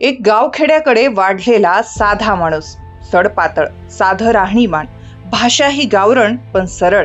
एक गावखेड्याकडे वाढलेला साधा माणूस सडपातळ साधं राहणीमान. भाषा ही गावरण पण सरळ.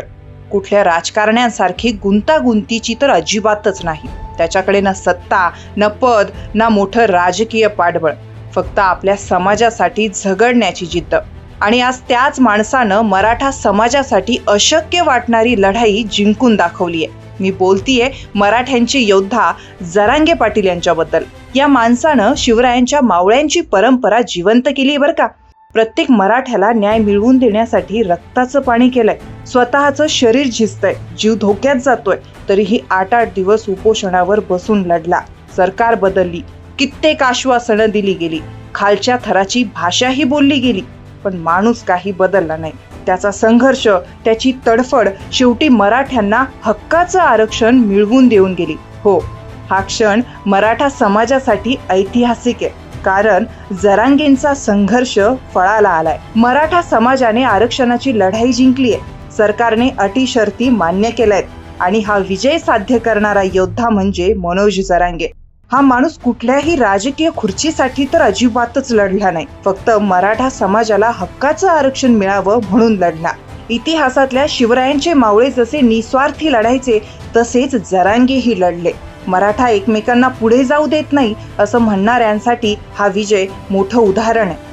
कुठल्या राजकारण्यांसारखी गुंतागुंतीची तर अजिबातच नाही. त्याच्याकडे ना सत्ता ना पद ना मोठं राजकीय पाठबळ. फक्त आपल्या समाजासाठी झगडण्याची जिद्द. आणि आज त्याच माणसानं मराठा समाजासाठी अशक्य वाटणारी लढाई जिंकून दाखवली आहे मी बोलतीये मराठ्यांचे योद्धा जरांगे पाटील यांच्याबद्दल. या माणसानं शिवरायांच्या मावळ्यांची परंपरा जिवंत केली बरं का. प्रत्येक मराठ्याला न्याय मिळवून देण्यासाठी रक्ताचं पाणी केलंय. स्वतःचं शरीर झिजतंय जीव धोक्यात जातोय तरीही आठ आठ दिवस उपोषणावर बसून लढला. सरकार बदलली कित्येक आश्वासनं दिली गेली खालच्या थराची भाषाही बोलली गेली पण माणूस काही बदलला नाही. त्याचा संघर्ष त्याची तडफड शेवटी मराठ्यांना हक्काचं आरक्षण मिळवून देऊन गेली. हो हा क्षण मराठा समाजासाठी ऐतिहासिक आहे. कारण जरांगेंचा संघर्ष फळाला आलाय. मराठा समाजाने आरक्षणाची लढाई जिंकली आहे. सरकारने अटी शर्ती मान्य आहेत आणि हा विजय साध्य करणारा योद्धा म्हणजे मनोज जरांगे. हा माणूस कुठल्याही राजकीय खुर्चीसाठी तर अजिबातच लढला नाही. फक्त मराठा समाजाला हक्काचं आरक्षण मिळावं म्हणून लढला. इतिहासातल्या शिवरायांचे मावळे जसे निस्वार्थी लढायचे तसेच जरांगीही लढले. मराठा एकमेकांना पुढे जाऊ देत नाही असं म्हणणाऱ्यांसाठी हा विजय मोठं उदाहरण आहे.